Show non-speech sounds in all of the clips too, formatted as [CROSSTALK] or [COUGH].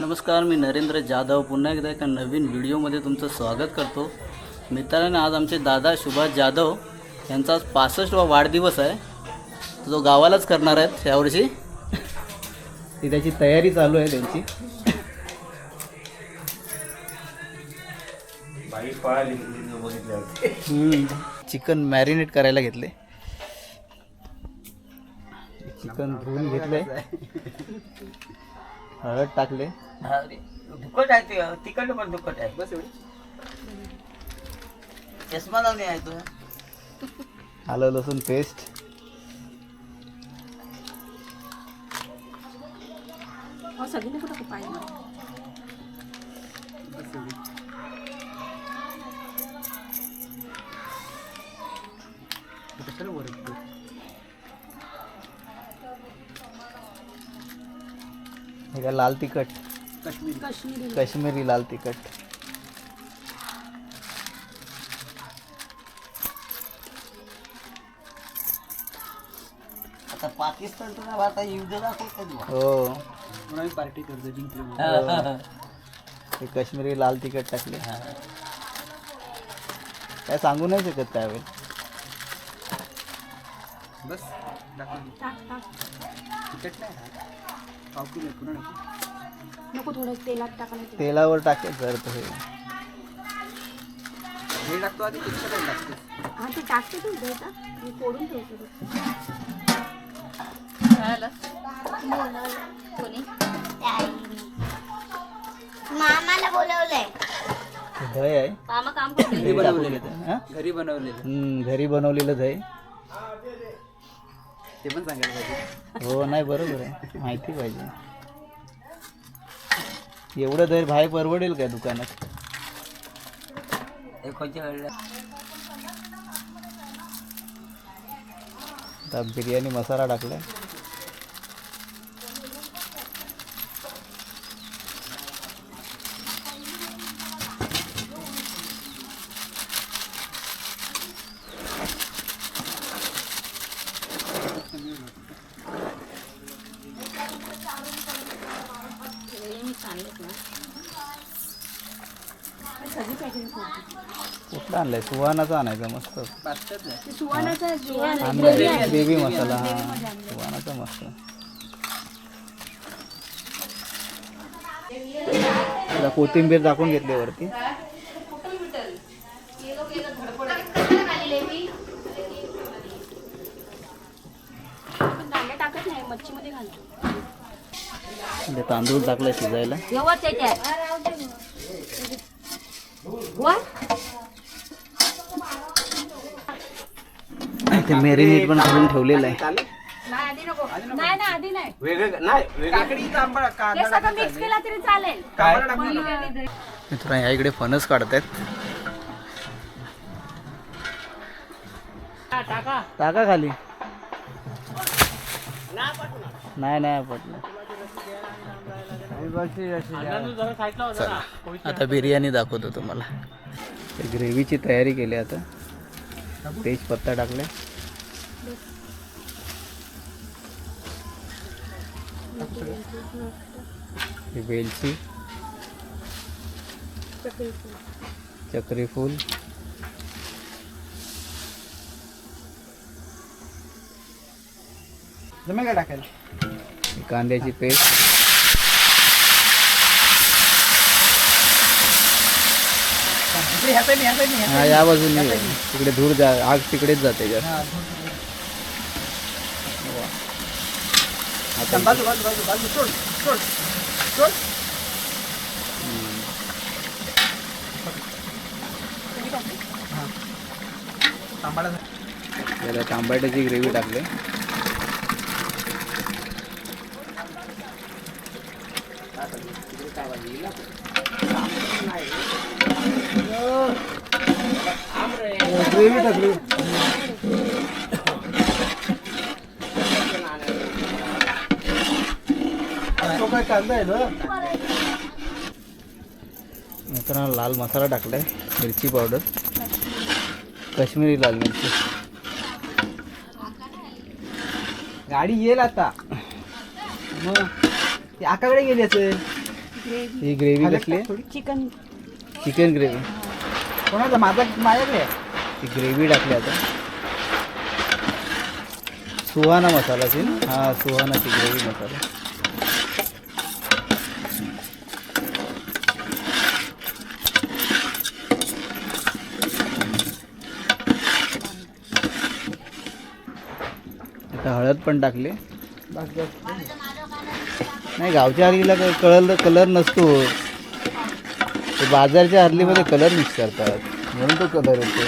नमस्कार मी नरेंद्र जाधव. पुन्हा एकदा एका नवीन व्हिडिओमध्ये तुमचं स्वागत करतो. मित्रांनो आज आमचे दादा सुभाष जाधव यांचा आज पासष्टवा वाढदिवस आहे. तो जो गावालाच करणार आहेत यावर्षी ती त्याची तयारी चालू आहे त्यांची. चिकन मॅरिनेट करायला घेतले. चिकन धुवून घेतले हळद टाकले. दुखट आहे ते तिखट पण दुखट आहे. बस एवढी. चष्मा लावणे आहे तुला आलं लसूण पेस्ट हे काय लाल तिखट. काश्मीरी. लाल तिखट. आता पाकिस्तान तुला भारतात युद्ध दाखवतो हो. पार्टी करतो जिंकली. हे. काश्मीरी लाल तिखट टाकले. काय सांगू नाही शकत त्यावेळी बस तिखट नाही पाव किलो पुन्हा नको. नको थोडं तेलात टाकायला ते. तेलावर टाकायचं अर्थ हे. हे टाकतो आधी तिखट आहे टाकतो. हा ते टाकते तू द्यायचा मी फोडून ठेवते ते. मामाला बोलवलंय. दही आहे. मामा काम करते. हा? घरी बनवलेलं हम्म, घरी बनवलेलं दही ते पण सांगायला पाहिजे. हो नाही बरोबर आहे. माहिती पाहिजे. एवढं दही बाहेर परवडेल काय दुकानात? आता बिर्याणी मसाला टाकलाय मी सांगितलं सगळी पॅकिंग करते आणलाय सुहानाचा आणायचा मस्त. आहे. ग्रेव्ही मसाला. हा सुहानाचा मस्त. त्याला कोथिंबीर टाकून घेतली वरती. म्हणजे तांदूळ टाकलाय शिजायला. ते मेरिनेट पण करून ठेवलेलं आहे. नाही आधी नको. नाही ना आधी नाही. वेगळं नाही काकडी तांबडा ते कांदा सगळं मिक्स केला तरी चालेल. काय? मित्रांनो या इकडे फणस काढतायत. टाका. खाली. नाही नाही पटलं चला, आता बिर्याणी दाखवतो तुम्हाला. ग्रेव्हीची तयारी केली आता. तेजपत्ता टाकले. ही वेलची. चक्री फूल जमेल काय टाकायला? कांद्याची पेस्ट. इकडे ह्या ह्या हा या बाजूने ये. तिकडे धूर जा आग तिकडेच जाते जास्त side. बाजू बाजू बाजू बाजू सोड सोड सोड हा. तांबडा त्याला तांबट्याची ग्रेव्ही टाकले ग्रेव्ही टाकली तो काय कांदा आहे ना मित्रांनो लाल मसाला टाकलाय मिरची पावडर काश्मीरी लाल मिरची. गाडी येईल आता. मग ती आकाकडे गेली असेल. ग्रेव्ही ही ग्रेव्ही कसली. चिकन चिकन ग्रेव्ही कोणाचा? माझा माझ्याकडे आहे. ती ग्रेव्ही टाकली आता. सुहाना मसालाची ना हा सुहानाची ग्रेव्ही मसाला. आता हळद पण टाकली. नाही गावच्या हरलीला कलर कलर नसतो. ते बाजारच्या हरलीमध्ये कलर मिक्स करतात. म्हणून तो कलर येतो.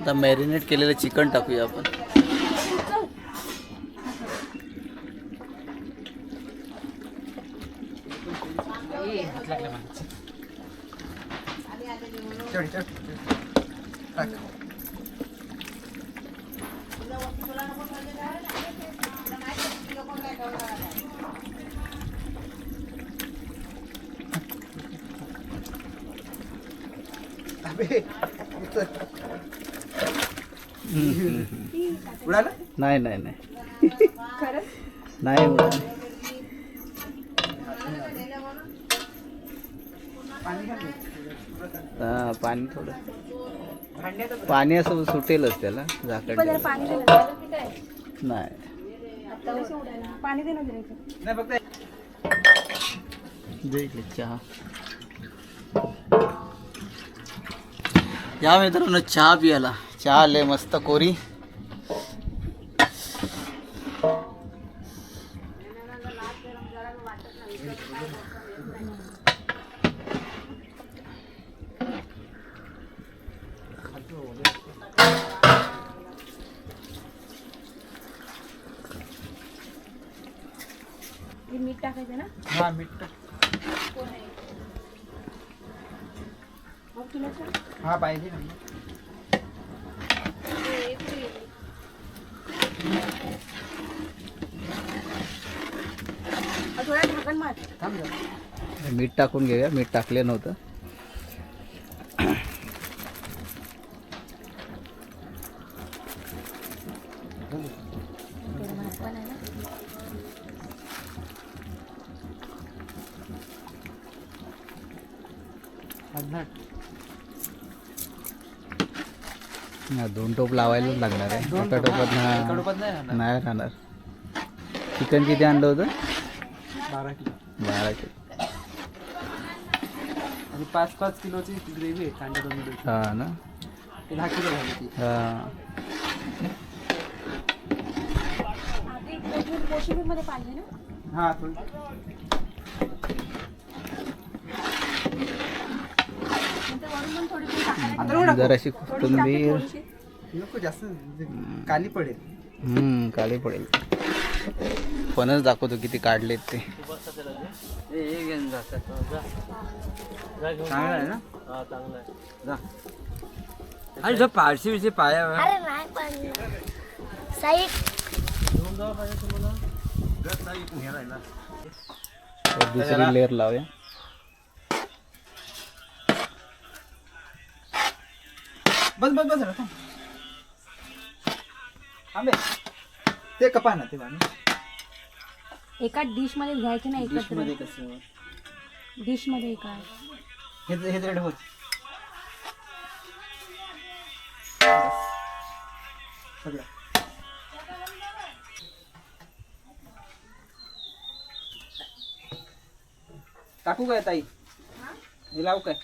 आता मॅरिनेट केलेलं चिकन टाकूया आपण. उडालं? नाही नाही नाही. नाही. हा पाणी थोडं. भांड्यात पाणी असं सुटेलच त्याला झाकण नाही पाणी चहा. या मित्रांनो चहा पियाला. चहा लय मस्त कोरी. मीठ टाकायचं ना? हा मीठ टाक. मग तुला सांग. हा पाहिजे. मीठ टाकून घेऊया. मीठ टाकले नव्हतं थोडं भात पण आहे ना अजून हा, दोन टोप लावायलाच लागणार आहे. एका टोप, टोपात हा, नाही राहणार. चिकन किती आणलं होतं? बारा किलो. बारा किलो. आणि पाच पाच किलोची ग्रेव्ही आहे कांदा टोमॅटोची हा ना. दहा किलो झाली ती हा. कोशिंबीरमध्ये ना? हा थोडी नंतर वरून पण थोडी थोडी टाकायला आता नको टाकू. जराशी कोथिंबीर. नको जास्त काली पडेल. हम्म काळी पडेल. पणच दाखवतो किती काढलेत ते. चांगला आहे ना? जा. अरे जो पारशी विषय पाया अरे नाही पण साईड तर दुसरी लेअर लावूया. बस बस बस. थांबे. ते कपा ना ते पाणी एका डिशमध्ये घ्यायचे ना एकत्र कसं? डिशमध्ये एका. हे हे रेड होत. सगळं. टाकू काय ताई? हे लावू काय?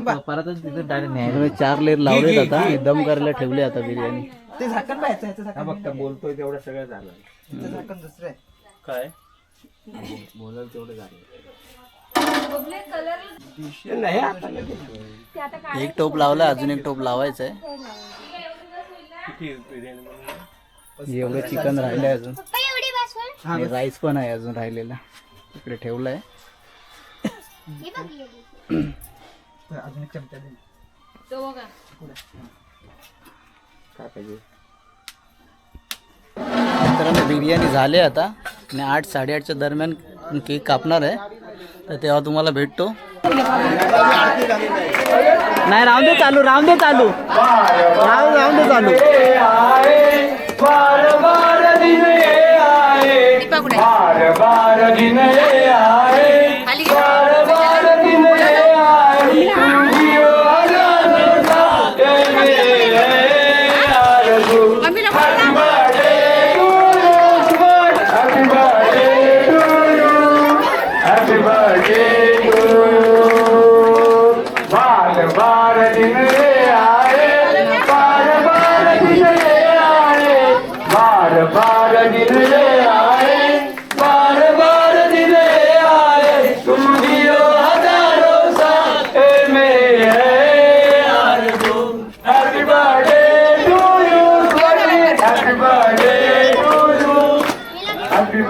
परतच तिथं डायरेक्ट चार लेअर लावलेत आता. आणि दम करायला ठेवले आता बिर्याणी. ते झाकण पाहायचं ह्याचं झाकण बघ बोलतोय तेवढं सगळं झालं. ह्याचं झाकण दुसरं आहे. काय? बोलायला तेवढं झालं. ते आता काय एक टोप लावला अजून एक टोप लावायचं आहे? एवढं चिकन राहिलंय अजून. पप्पा एवढी बसवल आणि राईस पण आहे अजून राहिलेला. इकडे ठेवलाय. ही [CLEARS THROAT] अजून एक चमचा दे. तो बघा. पुढे. काय पाहिजे? मित्रांनो बिर्याणी झाली आता. आणि आठ साडेआठच्या दरम्यान केक कापणार आहे. तर तेव्हा तुम्हाला भेटतो. नाही राहून दे चालू राहून दे चालू. राहून राहून दे चालू.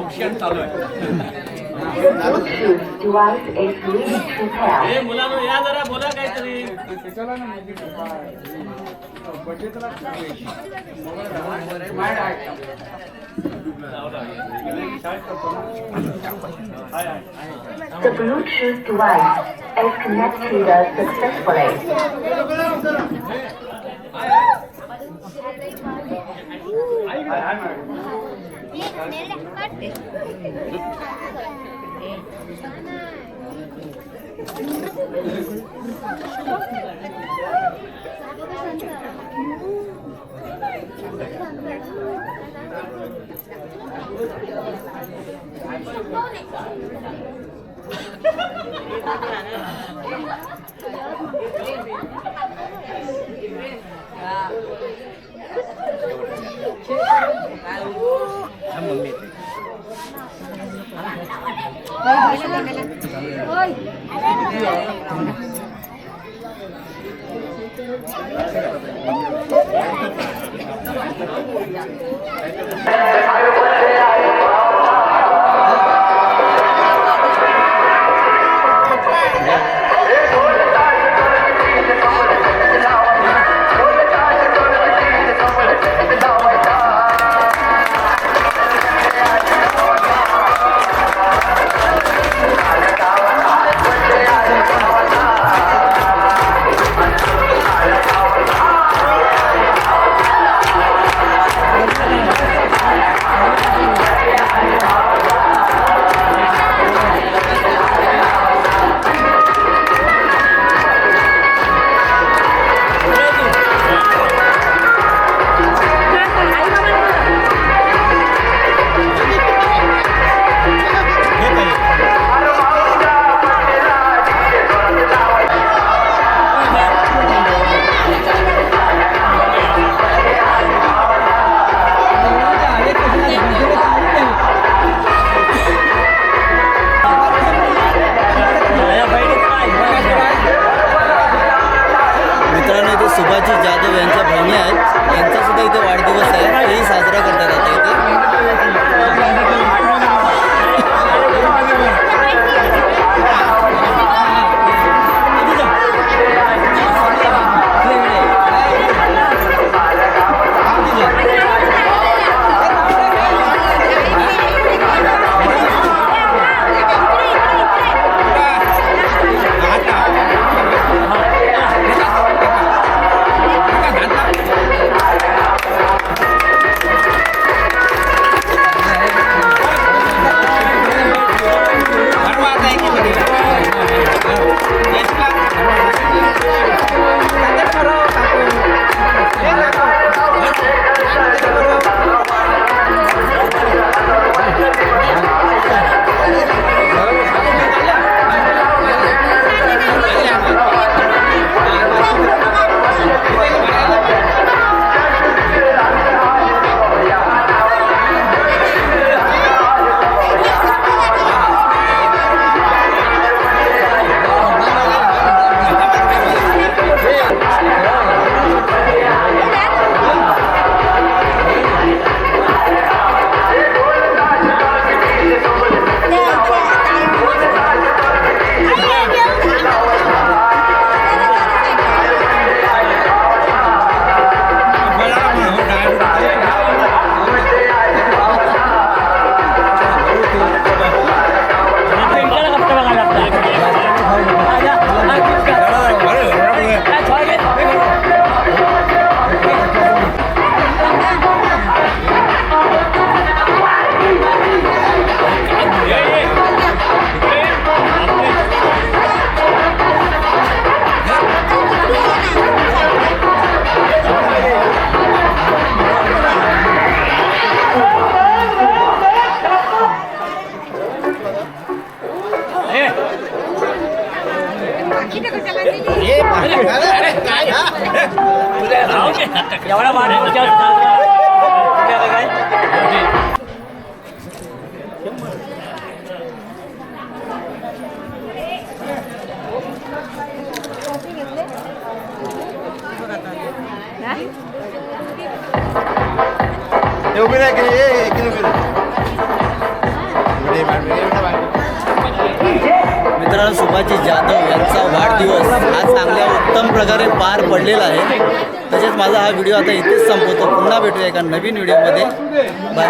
औक्षण चालू आहे मुलांना या जरा बोला काहीतरी The Bluetooth device is connected successfully. poner las partes. thăm mừng mệt Ôi, मित्रांनो सुभाषजी जाधव यांचा वाढदिवस हा चांगल्या उत्तम प्रकारे पार पडलेला आहे. तसेच माझा हा व्हिडिओ आता इथेच संपवतो. पुन्हा भेटूया एका नवीन व्हिडिओमध्ये. बाय.